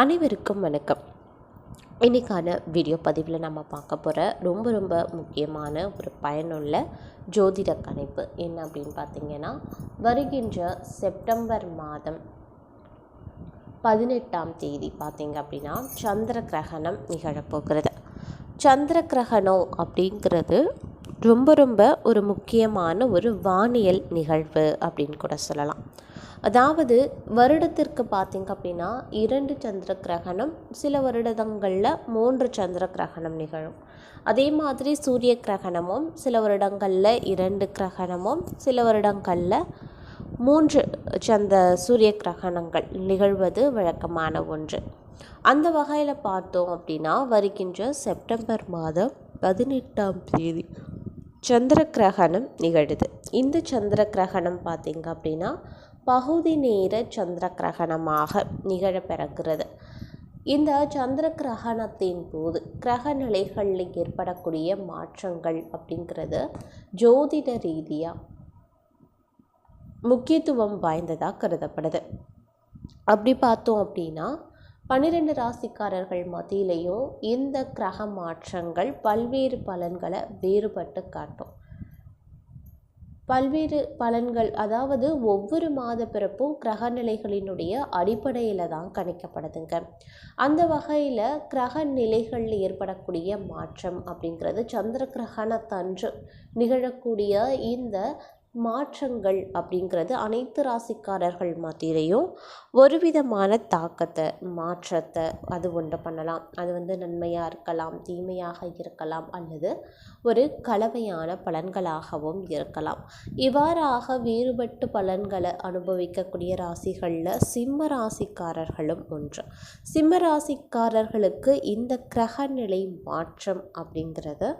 அனைவருக்கும் வணக்கம். இன்றைக்கான வீடியோ பதிவில் நம்ம பார்க்க போகிற ரொம்ப ரொம்ப முக்கியமான ஒரு பயனுள்ள ஜோதிட கணிப்பு என்ன அப்படின்னு பார்த்தீங்கன்னா வருகின்ற செப்டம்பர் மாதம் பதினெட்டாம் தேதி பார்த்தீங்க அப்படின்னா சந்திர கிரகணம் நிகழப்போகிறது. சந்திர கிரகணம் அப்படிங்கிறது ரொம்ப ரொம்ப ஒரு முக்கியமான ஒரு வானியல் நிகழ்வு அப்படின்னு கூட சொல்லலாம். அதாவது வருடத்திற்கு பார்த்திங்க அப்படின்னா இரண்டு சந்திர கிரகணம் சில வருடங்களில் மூன்று சந்திர கிரகணம் நிகழும். அதே மாதிரி சூரிய கிரகணமும் சில வருடங்களில் இரண்டு கிரகணமும் சில வருடங்களில் மூன்று சந்த சூரிய கிரகணங்கள் நிகழ்வது வழக்கமான ஒன்று. அந்த வகையில் பார்த்தோம் அப்படின்னா வருகின்ற செப்டம்பர் மாதம் பதினெட்டாம் தேதி சந்திர கிரகணம் நிகழுது. இந்த சந்திர கிரகணம் பார்த்திங்க அப்படின்னா பகுதி நேர சந்திர கிரகணமாக நிகழப்பெறுகிறது. இந்த சந்திர கிரகணத்தின் போது கிரக நிலைகளில் ஏற்படக்கூடிய மாற்றங்கள் அப்படிங்கிறது ஜோதிட ரீதியாக முக்கியத்துவம் வாய்ந்ததாக கருதப்படுது. அப்படி பார்த்தோம் அப்படின்னா பன்னிரெண்டு ராசிக்காரர்கள் மத்தியிலையும் இந்த கிரக மாற்றங்கள் பல்வேறு பலன்களை வேறுபட்டு காட்டும். பல்வேறு பலன்கள் அதாவது ஒவ்வொரு மாத பிறப்பும் கிரக நிலைகளினுடைய அடிப்படையில் தான் கணிக்கப்படுதுங்க. அந்த வகையில் கிரக நிலைகளில் ஏற்படக்கூடிய மாற்றம் அப்படிங்கிறது சந்திர கிரகணத்தன்று நிகழக்கூடிய இந்த மாற்றங்கள் அப்படிங்கிறது அனைத்து ராசிக்காரர்கள் மத்தியிலையும் ஒரு விதமான தாக்கத்தை மாற்றத்தை அது ஒன்று பண்ணலாம். அது வந்து நன்மையாக இருக்கலாம் தீமையாக இருக்கலாம் அல்லது ஒரு கலவையான பலன்களாகவும் இருக்கலாம். இவ்வாறாக வேறுபட்டு பலன்களை அனுபவிக்கக்கூடிய ராசிகளில் சிம்ம ராசிக்காரர்களும் ஒன்று. சிம்ம ராசிக்காரர்களுக்கு இந்த கிரக நிலை மாற்றம் அப்படிங்கிறது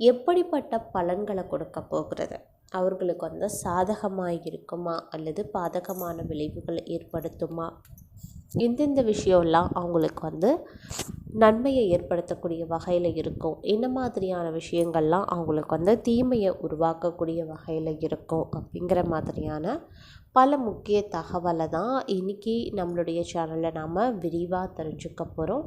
எப்படிப்பட்ட பலன்களை கொடுக்க போகிறது? அவர்களுக்கு வந்து சாதகமாக இருக்குமா அல்லது பாதகமான விளைவுகளை ஏற்படுத்துமா? எந்தெந்த விஷயம்லாம் அவங்களுக்கு வந்து நன்மையை ஏற்படுத்தக்கூடிய வகையில் இருக்கும். என்ன மாதிரியான விஷயங்கள்லாம் அவங்களுக்கு வந்து தீமையை உருவாக்கக்கூடிய வகையில் இருக்கும் அப்படிங்கிற மாதிரியான பல முக்கிய தகவலை தான் இன்றைக்கி நம்மளுடைய சேனலில் நாம் விரிவாக தெரிஞ்சுக்க போகிறோம்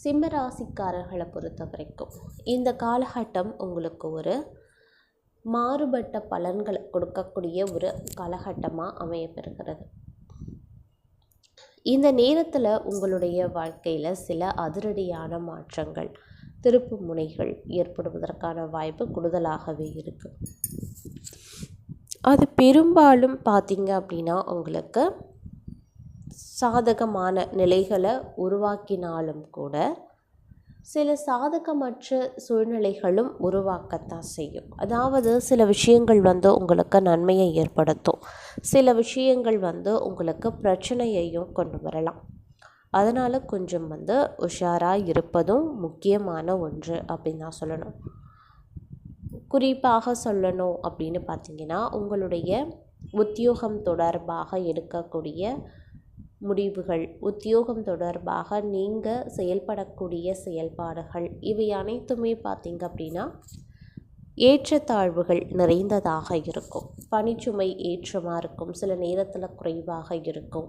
சிம்ம ராசிக்காரர்களை பொறுத்த வரைக்கும் இந்த காலகட்டம் உங்களுக்கு ஒரு மாறுபட்ட பலன்களை கொடுக்கக்கூடிய ஒரு காலகட்டமாக அமையப்பெறுகிறது. இந்த நேரத்தில் உங்களுடைய வாழ்க்கையில் சில அதிரடியான மாற்றங்கள் திருப்பு முனைகள் ஏற்படுவதற்கான வாய்ப்பு கூடுதலாகவே இருக்குது அது பெரும்பாலும் பார்த்திங்க அப்படின்னா உங்களுக்கு சாதகமான நிலைகளை உருவாக்கினாலும் கூட சில சாதகமற்ற சூழ்நிலைகளும் உருவாக்கத்தான் செய்யும். அதாவது சில விஷயங்கள் வந்து உங்களுக்கு நன்மையை ஏற்படுத்தும். சில விஷயங்கள் வந்து உங்களுக்கு பிரச்சனையையும் கொண்டு வரலாம். அதனால் கொஞ்சம் வந்து உஷாராக இருப்பதும் முக்கியமான ஒன்று அப்படின்னு தான் சொல்லணும். குறிப்பாக சொல்லணும் அப்படின்னு பார்த்தீங்கன்னா உங்களுடைய உத்தியோகம் தொடர்பாக எடுக்கக்கூடிய முடிவுகள் உத்தியோகம் தொடர்பாக நீங்கள் செயல்படக்கூடிய செயல்பாடுகள் இவை அனைத்துமே பார்த்திங்க அப்படின்னா ஏற்றத்தாழ்வுகள் நிறைந்ததாக இருக்கும். பணிச்சுமை ஏற்றமாக இருக்கும் சில நேரத்தில் குறைவாக இருக்கும்.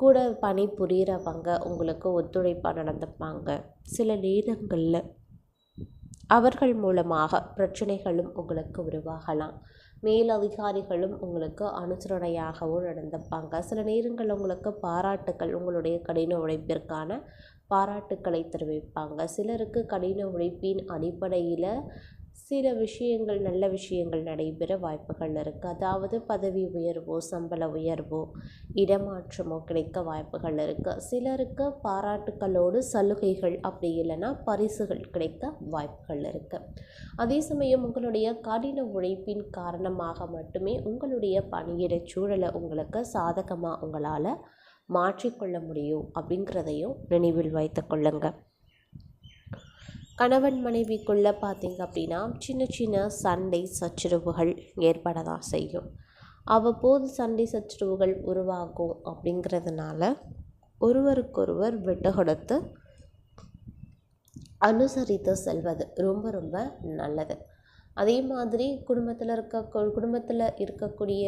கூட பணி புரிகிறவங்க உங்களுக்கு ஒத்துழைப்பாக நடந்துப்பாங்க. சில நேரங்களில் அவர்கள் மூலமாக பிரச்சனைகளும் உங்களுக்கு உருவாகலாம். மேலதிகாரிகளும் உங்களுக்கு அனுசரணையாகவும் நடந்துப்பாங்க. சில நேரங்களில் உங்களுக்கு பாராட்டுக்கள் உங்களுடைய கடின உழைப்பிற்கான பாராட்டுக்களை தெரிவிப்பாங்க. சிலருக்கு கடின உழைப்பின் அடிப்படையில் சில விஷயங்கள் நல்ல விஷயங்கள் நடைபெற வாய்ப்புகள் இருக்குது அதாவது பதவி உயர்வோ சம்பள உயர்வோ இடமாற்றமோ கிடைக்க வாய்ப்புகள் இருக்குது சிலருக்கு பாராட்டுக்களோடு சலுகைகள் அப்படி இல்லைன்னா பரிசுகள் கிடைக்க வாய்ப்புகள் இருக்குது அதே சமயம் உங்களுடைய கடின உழைப்பின் காரணமாக மட்டுமே உங்களுடைய பணியிட சூழலை உங்களுக்கு சாதகமாக உங்களால் மாற்றிக்கொள்ள முடியும் அப்படிங்கிறதையும் நினைவில் வைத்து கொள்ளுங்கள் கணவன் மனைவிக்குள்ளே பார்த்தீங்க அப்படின்னா சின்ன சின்ன சண்டை சச்சரவுகள் ஏற்பட தான் செய்யும். அவ்வப்போது சண்டை சச்சரவுகள் உருவாகும் அப்படிங்கிறதுனால ஒருவருக்கொருவர் விட்டு கொடுத்து அனுசரித்து செல்வது ரொம்ப ரொம்ப நல்லது. அதே மாதிரி குடும்பத்தில் இருக்க குடும்பத்தில் இருக்கக்கூடிய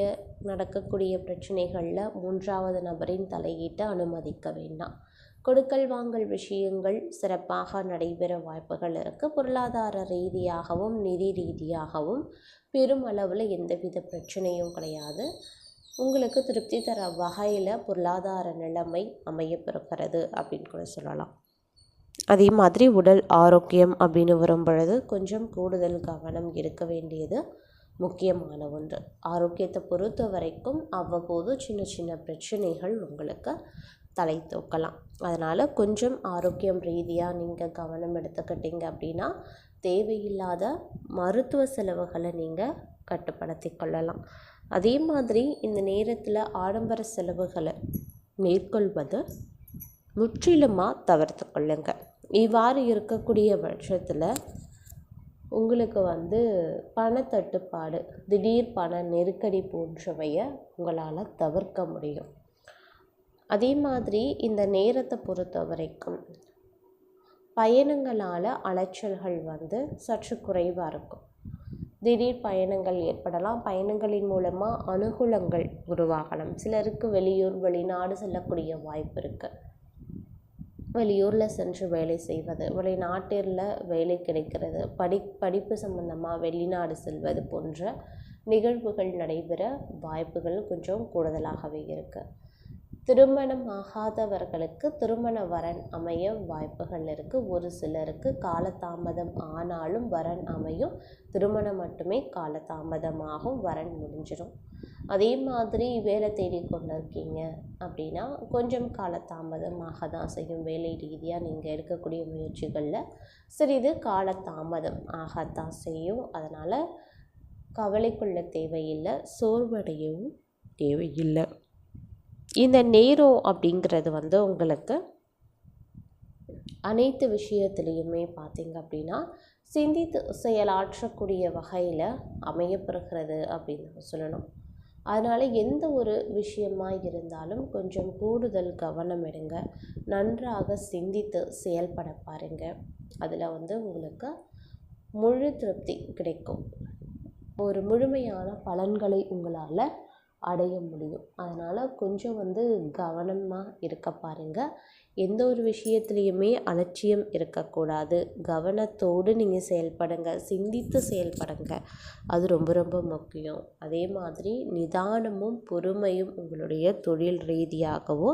நடக்கக்கூடிய பிரச்சனைகளில் மூன்றாவது நபரின் தலையீட்டை அனுமதிக்க வேண்டாம். கொடுக்கல் வாங்கல் விஷயங்கள் சிறப்பாக நடைபெற வாய்ப்புகள் இருக்குது பொருளாதார ரீதியாகவும் நிதி ரீதியாகவும் பெருமளவில் எந்தவித பிரச்சனையும் கிடையாது. உங்களுக்கு திருப்தி தர வகையில் பொருளாதார நிலைமை அமையப்பிருக்கிறது அப்படின்னு கூட சொல்லலாம். அதே மாதிரி உடல் ஆரோக்கியம் அப்படின்னு வரும் பொழுது கொஞ்சம் கூடுதல் கவனம் இருக்க வேண்டியது முக்கியமான ஒன்று. ஆரோக்கியத்தை பொறுத்த வரைக்கும் அவ்வப்போது சின்ன சின்ன பிரச்சனைகள் உங்களுக்கு தலை தூக்கலாம் அதனால் கொஞ்சம் ஆரோக்கியம் ரீதியாக நீங்கள் கவனம் எடுத்துக்கிட்டீங்க அப்படின்னா தேவையில்லாத மருத்துவ செலவுகளை நீங்கள் கட்டுப்படுத்தி கொள்ளலாம். அதே மாதிரி இந்த நேரத்தில் ஆடம்பர செலவுகளை மேற்கொள்வது முற்றிலுமாக தவிர்த்து கொள்ளுங்கள் இவ்வாறு இருக்கக்கூடிய பட்சத்தில் உங்களுக்கு வந்து பணத்தட்டுப்பாடு திடீர் பண நெருக்கடி போன்றவையை உங்களால் தவிர்க்க முடியும். அதே மாதிரி இந்த நேரத்தை பொறுத்த வரைக்கும் பயணங்களால் அலைச்சல்கள் வந்து சற்று குறைவாக இருக்கும். திடீர் பயணங்கள் ஏற்படலாம். பயணங்களின் மூலமாக அனுகூலங்கள் உருவாகலாம். சிலருக்கு வெளியூர் வெளிநாடு செல்லக்கூடிய வாய்ப்பு இருக்குது வெளியூரில் சென்று வேலை செய்வது வெளிநாட்டில் வேலை கிடைக்கிறது படி படிப்பு சம்பந்தமாக வெளிநாடு செல்வது போன்ற நிகழ்வுகள் நடைபெற வாய்ப்புகள் கொஞ்சம் கூடுதலாகவே இருக்குது திருமணம் ஆகாதவர்களுக்கு திருமண வரன் அமைய வாய்ப்புகள் இருக்குது ஒரு சிலருக்கு காலதாமதம் ஆனாலும் வரன் அமையும். திருமணம் மட்டுமே காலதாமதமாகும் வரன் முடிஞ்சிடும் அதே மாதிரி வேலை தேடி கொண்டு இருக்கீங்க அப்படின்னா கொஞ்சம் காலதாமதமாக தான் செய்யும். வேலை ரீதியாக நீங்கள் எடுக்கக்கூடிய முயற்சிகளில் சிறிது காலதாமதம் ஆகத்தான் செய்யும். அதனால் கவலைக்குள்ள தேவையில்லை சோர்வடையவும் தேவையில்லை. இந்த நேரம் அப்படிங்கிறது வந்து உங்களுக்கு அனைத்து விஷயத்துலேயுமே பார்த்திங்க அப்படின்னா சிந்தித்து செயலாற்றக்கூடிய வகையில் அமையப்பெறுகிறது அப்படின்னு சொல்லணும். அதனால் எந்த ஒரு விஷயமா இருந்தாலும் கொஞ்சம் கூடுதல் கவனம் எடுங்க. நன்றாக சிந்தித்து செயல்பட பாருங்கள் அதில் வந்து உங்களுக்கு முழு திருப்தி கிடைக்கும். ஒரு முழுமையான பலன்களை உங்களால் அடைய முடியும். அதனால் கொஞ்சம் வந்து கவனமாக இருக்க பாருங்கள் எந்த ஒரு விஷயத்துலையுமே அலட்சியம் இருக்கக்கூடாது. கவனத்தோடு நீங்கள் செயல்படுங்க. சிந்தித்து செயல்படுங்க. அது ரொம்ப ரொம்ப முக்கியம். அதே மாதிரி நிதானமும் பொறுமையும் உங்களுடைய தொழில் ரீதியாகவோ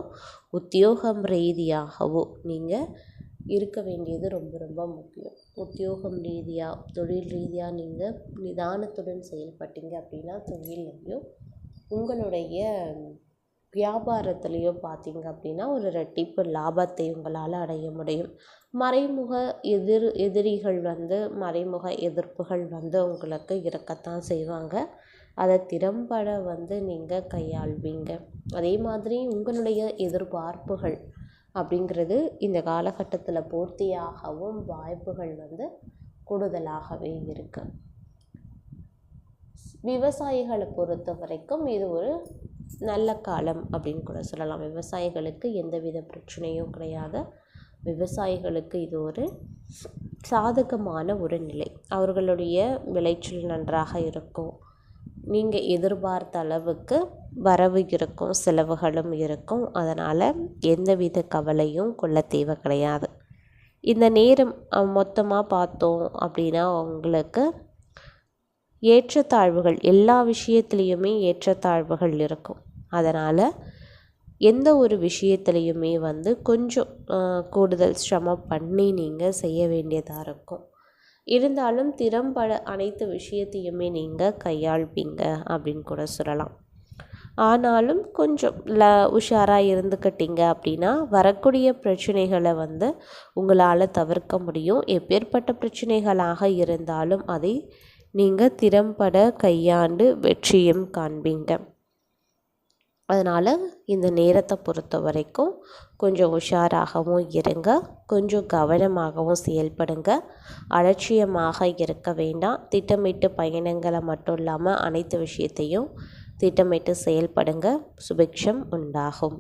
உத்தியோகம் ரீதியாகவோ நீங்கள் இருக்க வேண்டியது ரொம்ப ரொம்ப முக்கியம். உத்தியோகம் ரீதியாக தொழில் ரீதியாக நீங்கள் நிதானத்துடன் செயல்பட்டீங்க அப்படின்னா தொழிலையும் உங்களுடைய வியாபாரத்துலேயோ பார்த்தீங்க அப்படின்னா ஒரு ரெட்டிப்பு லாபத்தை உங்களால் அடைய முடியும். மறைமுக எதிர் எதிரிகள் வந்து மறைமுக எதிர்ப்புகள் வந்து உங்களுக்கு இருக்கத்தான் செய்வாங்க. அதை திறம்பட வந்து நீங்கள் கையாள்வீங்க. அதே மாதிரி உங்களுடைய எதிர்பார்ப்புகள் அப்படிங்கிறது இந்த காலகட்டத்தில் பூர்த்தியாகவும் வாய்ப்புகள் வந்து கூடுதலாகவே இருக்குது விவசாயிகளை பொறுத்த வரைக்கும் இது ஒரு நல்ல காலம் அப்படின்னு கூட சொல்லலாம். விவசாயிகளுக்கு எந்தவித பிரச்சனையும் கிடையாது. விவசாயிகளுக்கு இது ஒரு சாதகமான ஒரு நிலை. அவர்களுடைய விளைச்சல் நன்றாக இருக்கும். நீங்கள் எதிர்பார்த்த அளவுக்கு வரவு இருக்கும் செலவுகளும் இருக்கும். அதனால் எந்தவித கவலையும் கொள்ள தேவை கிடையாது. இந்த நேரம் மொத்தமாக பார்த்தோம் அப்படின்னா உங்களுக்கு ஏற்றத்தாழ்வுகள் எல்லா விஷயத்துலேயுமே ஏற்றத்தாழ்வுகள் இருக்கும். அதனால் எந்த ஒரு விஷயத்துலையுமே வந்து கொஞ்சம் கூடுதல் சிரமம் பண்ணி நீங்கள் செய்ய வேண்டியதாக இருக்கும். இருந்தாலும் திறம்பட அனைத்து விஷயத்தையுமே நீங்கள் கையாள்பீங்க அப்படின்னு கூட சொல்லலாம். ஆனாலும் கொஞ்சம் ல உஷாராக இருந்துக்கிட்டீங்க அப்படின்னா வரக்கூடிய பிரச்சனைகளை வந்து உங்களால் தவிர்க்க முடியும். எப்பேற்பட்ட பிரச்சனைகளாக இருந்தாலும் அதை நீங்கள் திறம்பட கையாண்டு வெற்றியும் காண்பீங்க. அதனால் இந்த நேரத்தை பொறுத்த வரைக்கும் கொஞ்சம் உஷாராகவும் இருங்க. கொஞ்சம் கவனமாகவும் செயல்படுங்க. அலட்சியமாக இருக்க வேண்டாம். திட்டமிட்டு பயணங்களை மட்டும் இல்லாமல் அனைத்து விஷயத்தையும் திட்டமிட்டு செயல்படுங்க. சுபிக்ஷம் உண்டாகும்.